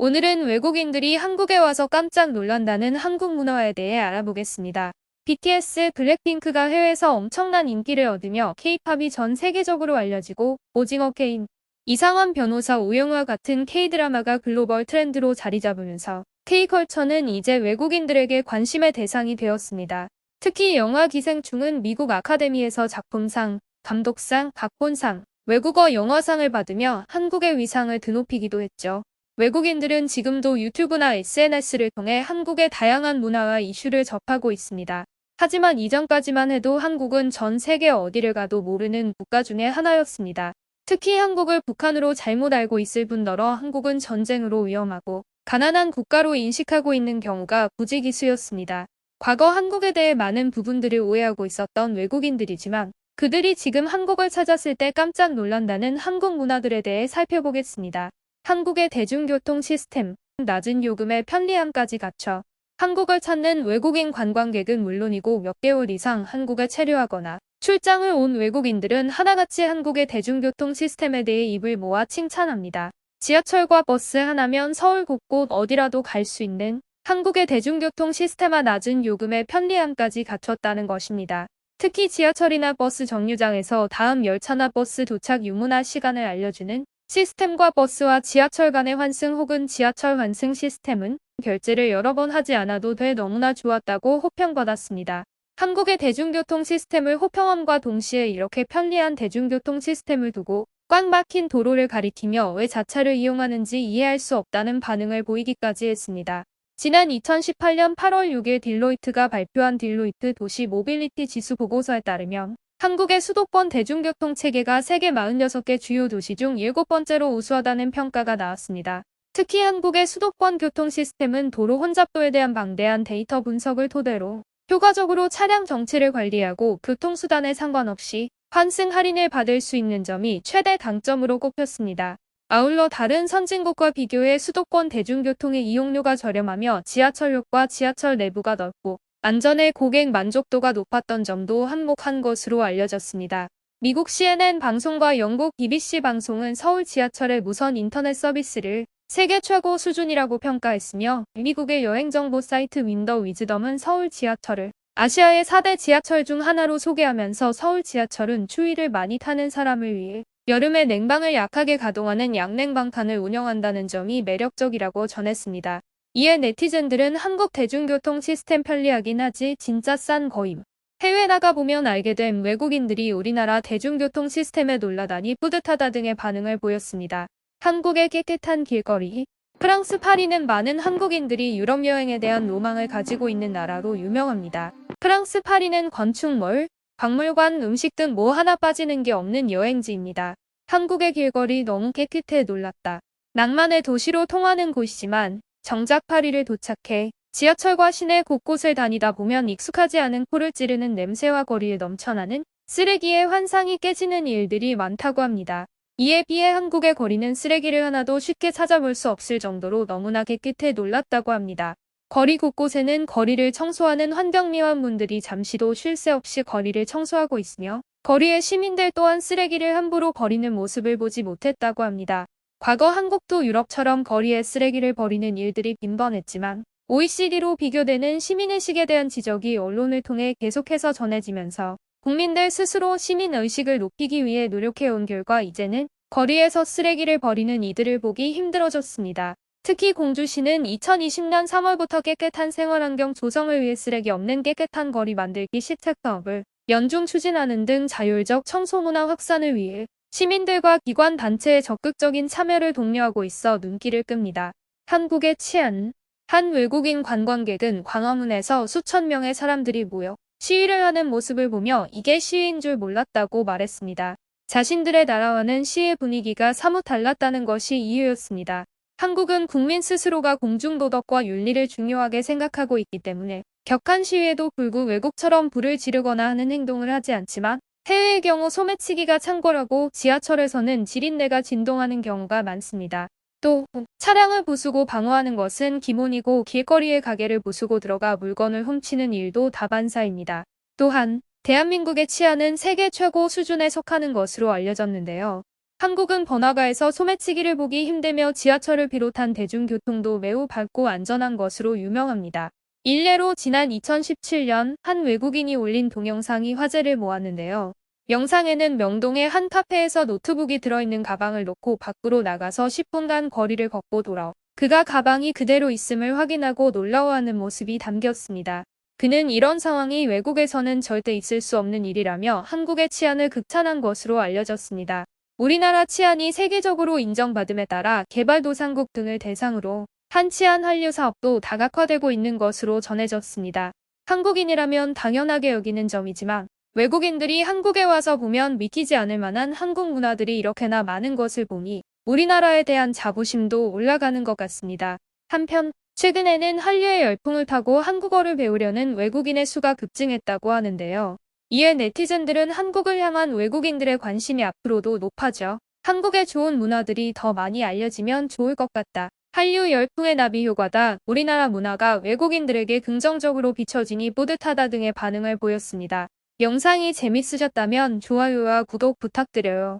오늘은 외국인들이 한국에 와서 깜짝 놀란다는 한국 문화에 대해 알아보겠습니다. BTS 블랙핑크가 해외에서 엄청난 인기를 얻으며 K-팝이 전 세계적으로 알려지고 오징어 게임, 이상한 변호사 오영화 같은 K-드라마가 글로벌 트렌드로 자리 잡으면서 K-컬처는 이제 외국인들에게 관심의 대상이 되었습니다. 특히 영화 기생충은 미국 아카데미에서 작품상, 감독상, 각본상, 외국어 영화상을 받으며 한국의 위상을 드높이기도 했죠. 외국인들은 지금도 유튜브나 SNS를 통해 한국의 다양한 문화와 이슈를 접하고 있습니다. 하지만 이전까지만 해도 한국은 전 세계 어디를 가도 모르는 국가 중의 하나였습니다. 특히 한국을 북한으로 잘못 알고 있을 뿐더러 한국은 전쟁으로 위험하고 가난한 국가로 인식하고 있는 경우가 부지기수였습니다. 과거 한국에 대해 많은 부분들을 오해하고 있었던 외국인들이지만 그들이 지금 한국을 찾았을 때 깜짝 놀란다는 한국 문화들에 대해 살펴보겠습니다. 한국의 대중교통 시스템, 낮은 요금의 편리함까지 갖춰 한국을 찾는 외국인 관광객은 물론이고 몇 개월 이상 한국에 체류하거나 출장을 온 외국인들은 하나같이 한국의 대중교통 시스템에 대해 입을 모아 칭찬합니다. 지하철과 버스 하나면 서울 곳곳 어디라도 갈 수 있는 한국의 대중교통 시스템과 낮은 요금의 편리함까지 갖췄다는 것입니다. 특히 지하철이나 버스 정류장에서 다음 열차나 버스 도착 유무나 시간을 알려주는 시스템과 버스와 지하철 간의 환승 혹은 지하철 환승 시스템은 결제를 여러 번 하지 않아도 돼 너무나 좋았다고 호평받았습니다. 한국의 대중교통 시스템을 호평함과 동시에 이렇게 편리한 대중교통 시스템을 두고 꽉 막힌 도로를 가리키며 왜 자차를 이용하는지 이해할 수 없다는 반응을 보이기까지 했습니다. 지난 2018년 8월 6일 딜로이트가 발표한 딜로이트 도시 모빌리티 지수 보고서에 따르면 한국의 수도권 대중교통 체계가 세계 46개 주요 도시 중 7번째로 우수하다는 평가가 나왔습니다. 특히 한국의 수도권 교통 시스템은 도로 혼잡도에 대한 방대한 데이터 분석을 토대로 효과적으로 차량 정체를 관리하고 교통수단에 상관없이 환승 할인을 받을 수 있는 점이 최대 강점으로 꼽혔습니다. 아울러 다른 선진국과 비교해 수도권 대중교통의 이용료가 저렴하며 지하철역과 지하철 내부가 넓고 안전에 고객 만족도가 높았던 점도 한몫한 것으로 알려졌습니다. 미국 CNN 방송과 영국 BBC 방송은 서울 지하철의 무선 인터넷 서비스를 세계 최고 수준이라고 평가했으며 미국의 여행정보 사이트 윈더 위즈덤은 서울 지하철을 아시아의 4대 지하철 중 하나로 소개하면서 서울 지하철은 추위를 많이 타는 사람을 위해 여름에 냉방을 약하게 가동하는 양냉방칸을 운영한다는 점이 매력적이라고 전했습니다. 이에 네티즌들은 한국 대중교통 시스템 편리하긴 하지 진짜 싼 거임. 해외 나가보면 알게 된 외국인들이 우리나라 대중교통 시스템에 놀라다니 뿌듯하다 등의 반응을 보였습니다. 한국의 깨끗한 길거리 프랑스 파리는 많은 한국인들이 유럽 여행에 대한 로망을 가지고 있는 나라로 유명합니다. 프랑스 파리는 건축물, 박물관, 음식 등 뭐 하나 빠지는 게 없는 여행지입니다. 한국의 길거리 너무 깨끗해 놀랐다. 낭만의 도시로 통하는 곳이지만 정작 파리를 도착해 지하철과 시내 곳곳을 다니다 보면 익숙하지 않은 코를 찌르는 냄새와 거리에 넘쳐나는 쓰레기의 환상이 깨지는 일들이 많다고 합니다. 이에 비해 한국의 거리는 쓰레기를 하나도 쉽게 찾아볼 수 없을 정도로 너무나 깨끗해 놀랐다고 합니다. 거리 곳곳에는 거리를 청소하는 환경미화분들이 잠시도 쉴 새 없이 거리를 청소하고 있으며 거리의 시민들 또한 쓰레기를 함부로 버리는 모습을 보지 못했다고 합니다. 과거 한국도 유럽처럼 거리에 쓰레기를 버리는 일들이 빈번했지만 OECD로 비교되는 시민의식에 대한 지적이 언론을 통해 계속해서 전해지면서 국민들 스스로 시민의식을 높이기 위해 노력해온 결과 이제는 거리에서 쓰레기를 버리는 이들을 보기 힘들어졌습니다. 특히 공주시는 2020년 3월부터 깨끗한 생활환경 조성을 위해 쓰레기 없는 깨끗한 거리 만들기 시책 사업을 연중 추진하는 등 자율적 청소문화 확산을 위해 시민들과 기관 단체의 적극적인 참여를 독려하고 있어 눈길을 끕니다. 한국의 치안 한 외국인 관광객은 광화문에서 수천 명의 사람들이 모여 시위를 하는 모습을 보며 이게 시위인 줄 몰랐다고 말했습니다. 자신들의 나라와는 시의 분위기가 사뭇 달랐다는 것이 이유였습니다. 한국은 국민 스스로가 공중도덕과 윤리를 중요하게 생각하고 있기 때문에 격한 시위에도 불구 외국처럼 불을 지르거나 하는 행동을 하지 않지만 해외의 경우 소매치기가 창궐하고 지하철에서는 지린내가 진동하는 경우가 많습니다. 또 차량을 부수고 방어하는 것은 기본이고 길거리의 가게를 부수고 들어가 물건을 훔치는 일도 다반사입니다. 또한 대한민국의 치안은 세계 최고 수준에 속하는 것으로 알려졌는데요. 한국은 번화가에서 소매치기를 보기 힘들며 지하철을 비롯한 대중교통도 매우 밝고 안전한 것으로 유명합니다. 일례로 지난 2017년 한 외국인이 올린 동영상이 화제를 모았는데요. 영상에는 명동의 한 카페에서 노트북이 들어있는 가방을 놓고 밖으로 나가서 10분간 거리를 걷고 돌아 그가 가방이 그대로 있음을 확인하고 놀라워하는 모습이 담겼습니다. 그는 이런 상황이 외국에서는 절대 있을 수 없는 일이라며 한국의 치안을 극찬한 것으로 알려졌습니다. 우리나라 치안이 세계적으로 인정받음에 따라 개발도상국 등을 대상으로 한 치안 한류 사업도 다각화되고 있는 것으로 전해졌습니다. 한국인이라면 당연하게 여기는 점이지만 외국인들이 한국에 와서 보면 믿기지 않을 만한 한국 문화들이 이렇게나 많은 것을 보니 우리나라에 대한 자부심도 올라가는 것 같습니다. 한편 최근에는 한류의 열풍을 타고 한국어를 배우려는 외국인의 수가 급증했다고 하는데요. 이에 네티즌들은 한국을 향한 외국인들의 관심이 앞으로도 높아져 한국의 좋은 문화들이 더 많이 알려지면 좋을 것 같다. 한류 열풍의 나비 효과다. 우리나라 문화가 외국인들에게 긍정적으로 비춰지니 뿌듯하다 등의 반응을 보였습니다. 영상이 재밌으셨다면 좋아요와 구독 부탁드려요.